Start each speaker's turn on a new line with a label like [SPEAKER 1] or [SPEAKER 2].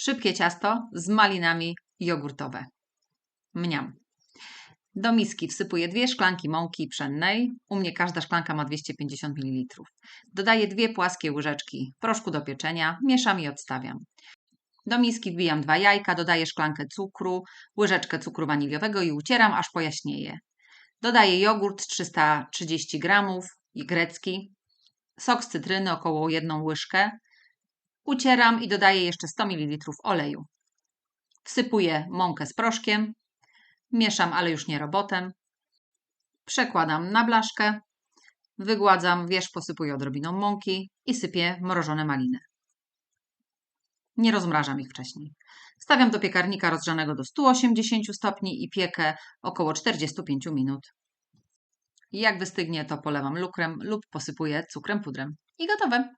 [SPEAKER 1] Szybkie ciasto z malinami jogurtowe. Mniam. Do miski wsypuję dwie szklanki mąki pszennej. U mnie każda szklanka ma 250 ml. Dodaję dwie płaskie łyżeczki proszku do pieczenia, mieszam i odstawiam. Do miski wbijam dwa jajka, dodaję szklankę cukru, łyżeczkę cukru waniliowego i ucieram, aż pojaśnieje. Dodaję jogurt 330 g grecki, sok z cytryny około jedną łyżkę. Ucieram i dodaję jeszcze 100 ml oleju. Wsypuję mąkę z proszkiem, mieszam, ale już nie robotem. Przekładam na blaszkę, wygładzam, wierzch posypuję odrobiną mąki i sypię mrożone maliny. Nie rozmrażam ich wcześniej. Stawiam do piekarnika rozgrzanego do 180 stopni i piekę około 45 minut. Jak wystygnie, to polewam lukrem lub posypuję cukrem pudrem. I gotowe!